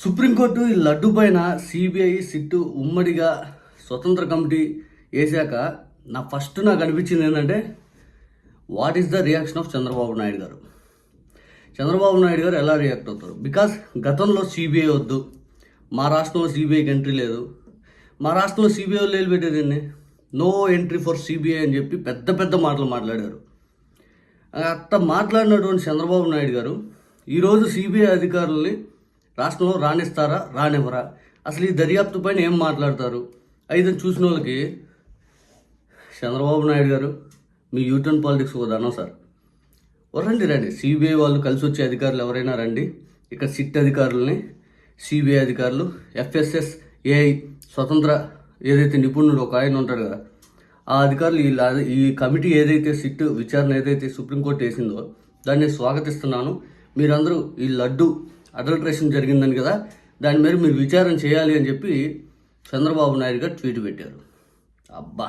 Supreme court ఈ లడ్డు పైన CBI sit ఉమ్మడిగా స్వతంత్ర కమిటీ వేసాక నా ఫస్ట్ నాకు అనిపించింది ఏంటంటే what is the reaction of Chandrababu Naidu garu? Chandrababu Naidu గారు ఎలా రియాక్ట్ అవుతారు? బికాస్ గతంలో సిబిఐ వద్దు మా రాష్ట్రంలో సిబిఐకి ఎంట్రీ లేదు. మా రాష్ట్రంలో సిబిఐ లేదు పెట్టేదండి నో ఎంట్రీ ఫర్ సిబిఐ అని చెప్పి పెద్ద పెద్ద మాటలు మాట్లాడారు. అట్ట మాట్లాడినటువంటి చంద్రబాబు నాయుడు గారు ఈరోజు సిబిఐ అధికారుల్ని రాష్ట్రంలో రాణిస్తారా? రానివ్వరా? అసలు ఈ దర్యాప్తు పైన ఏం మాట్లాడతారు? అయితే చూసిన వాళ్ళకి చంద్రబాబు నాయుడు గారు మీ యూటర్న్ పాలిటిక్స్ ఒక ధనం సార్. ఓ రండి రండి సిబిఐ వాళ్ళు కలిసి వచ్చే అధికారులు ఎవరైనా రండి. ఇక్కడ సిట్ అధికారులని సిబిఐ అధికారులు ఎఫ్ఎస్ఎస్ ఏఐ స్వతంత్ర ఏదైతే నిపుణుడు ఒక ఆయన ఉంటాడు కదా ఆ అధికారులు ఈ ఈ కమిటీ ఏదైతే సిట్ విచారణ ఏదైతే సుప్రీంకోర్టు వేసిందో దాన్ని స్వాగతిస్తున్నాను. మీరందరూ ఈ లడ్డు అడల్ట్రేషన్ జరిగిందని కదా దాని మీద మీరు విచారణ చేయాలి అని చెప్పి చంద్రబాబు నాయుడు గారు ట్వీట్ పెట్టారు. అబ్బా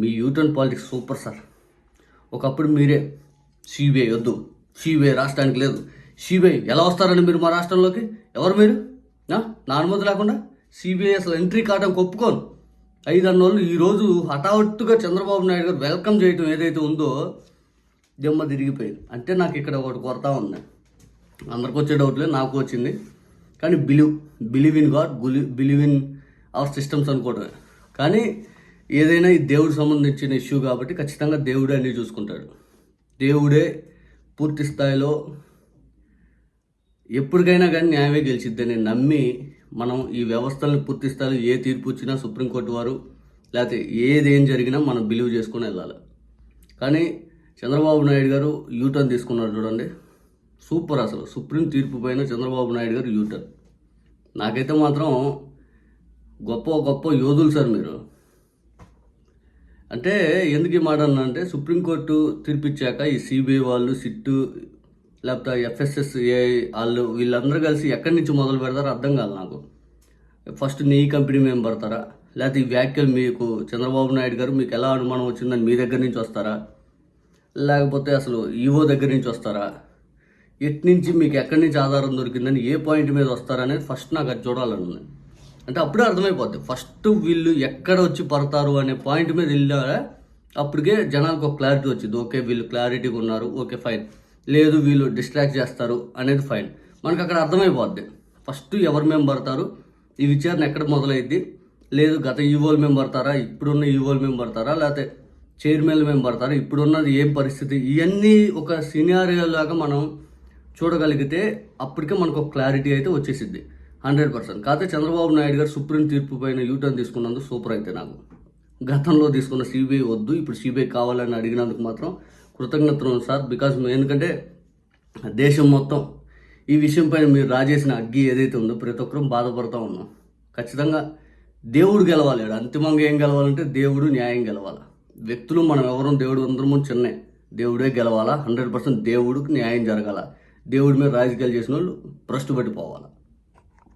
మీ U turn politics super sir. ఒకప్పుడు మీరే సిబిఐ వద్దు సిబిఐ రాష్ట్రానికి లేదు. సిబిఐ ఎలా వస్తారండి మీరు మా రాష్ట్రంలోకి? ఎవరు మీరు? నా అనుమతి లేకుండా? సిబిఐ అసలు ఎంట్రీ కావడం ఒప్పుకోను ఐదు అన్నోళ్ళు ఈరోజు హఠాత్తుగా చంద్రబాబు నాయుడు గారు వెల్కమ్ చేయటం ఏదైతే ఉందో దిమ్మ తిరిగిపోయింది. అంటే నాకు ఇక్కడ ఒకటి కొరత ఉంది. అందరికి వచ్చే డౌట్లే నాకు వచ్చింది. కానీ believe believe in God believe in our systems అనుకోవడమే కానీ ఏదైనా ఈ దేవుడు సంబంధించిన ఇష్యూ కాబట్టి ఖచ్చితంగా దేవుడే అన్ని చూసుకుంటాడు. దేవుడే పూర్తి స్థాయిలో ఎప్పటికైనా కానీ న్యాయమే గెలిచిద్దని నమ్మి మనం ఈ వ్యవస్థలను పూర్తి స్థాయిలో ఏ తీర్పు వచ్చినా సుప్రీంకోర్టు వారు లేకపోతే ఏదేం జరిగినా మనం బిలీవ్ చేసుకుని వెళ్ళాలి. కానీ చంద్రబాబు నాయుడు గారు యూటర్న్ తీసుకున్నారు చూడండి. సూపర్ అసలు. సుప్రీం తీర్పు పైన చంద్రబాబు నాయుడు గారు యూటర్న్ నాకైతే మాత్రం గొప్ప గొప్ప యోధులు సార్ మీరు. అంటే ఎందుకు ఈ మాట అన్నా అంటే సుప్రీంకోర్టు తీర్పిచ్చాక ఈ సిబిఐ వాళ్ళు సిట్టు లేకపోతే ఎఫ్ఎస్ఎస్ఏ వాళ్ళు వీళ్ళందరూ కలిసి ఎక్కడి నుంచి మొదలు పెడతారో అర్థం కాదు నాకు. ఫస్ట్ నీ కంపెనీ మేము పడతారా? లేకపోతే ఈ వ్యాఖ్యలు మీకు చంద్రబాబు నాయుడు గారు మీకు ఎలా అనుమానం వచ్చిందని మీ దగ్గర నుంచి వస్తారా? లేకపోతే అసలు ఈవో దగ్గర నుంచి వస్తారా? ఎటు నుంచి మీకు ఎక్కడి నుంచి ఆధారం దొరికిందని ఏ పాయింట్ మీద వస్తారనేది ఫస్ట్ నాకు అది చూడాలని ఉంది. అంటే అప్పుడే అర్థమైపోద్ది. ఫస్ట్ వీళ్ళు ఎక్కడ వచ్చి పడతారు అనే పాయింట్ మీద వెళ్ళారా? అప్పటికే జనాలకు ఒక క్లారిటీ వచ్చింది. ఓకే వీళ్ళు క్లారిటీగా ఉన్నారు ఓకే ఫైన్ లేదు వీళ్ళు డిస్ట్రాక్ట్ చేస్తారు అనేది ఫైన్ మనకు అక్కడ అర్థమైపోద్ది. ఫస్ట్ ఎవరి మేము పడతారు? ఈ విచారణ ఎక్కడ మొదలైద్ది? లేదు గత ఈవోల్ మేము పడతారా? ఇప్పుడున్న ఈవోల్ మేము పడతారా? లేకపోతే చైర్మన్లు మేము పడతారా? ఇప్పుడున్నది ఏం పరిస్థితి? ఇవన్నీ ఒక సినారియో లాగా మనం చూడగలిగితే అప్పటికే మనకు ఒక క్లారిటీ అయితే వచ్చేసిద్ది. హండ్రెడ్ పర్సెంట్ కాకపోతే చంద్రబాబు నాయుడు గారు సుప్రీం తీర్పు పైన యూటర్న్ తీసుకున్నందుకు సూపర్ అయితే నాకు. గతంలో తీసుకున్న సిబిఐ వద్దు ఇప్పుడు సిబిఐ కావాలని అడిగినందుకు మాత్రం కృతజ్ఞతలు సార్. బికాజ్ ఎందుకంటే దేశం మొత్తం ఈ విషయం పైన మీరు రాజేసిన అగ్గి ఏదైతే ఉందో ప్రతి ఒక్కరూ బాధపడుతూ ఉన్నాం. ఖచ్చితంగా దేవుడు గెలవాలి అంతిమంగా ఏం గెలవాలంటే దేవుడు న్యాయం గెలవాలి. వ్యక్తులు మనం ఎవరం దేవుడు అందరము చిన్నే దేవుడే గెలవాలా. హండ్రెడ్ పర్సెంట్ దేవుడికి న్యాయం జరగాల. దేవుడి మీద రాజకీయాలు చేసిన వాళ్ళు భ్రష్టు పట్టిపోవాలి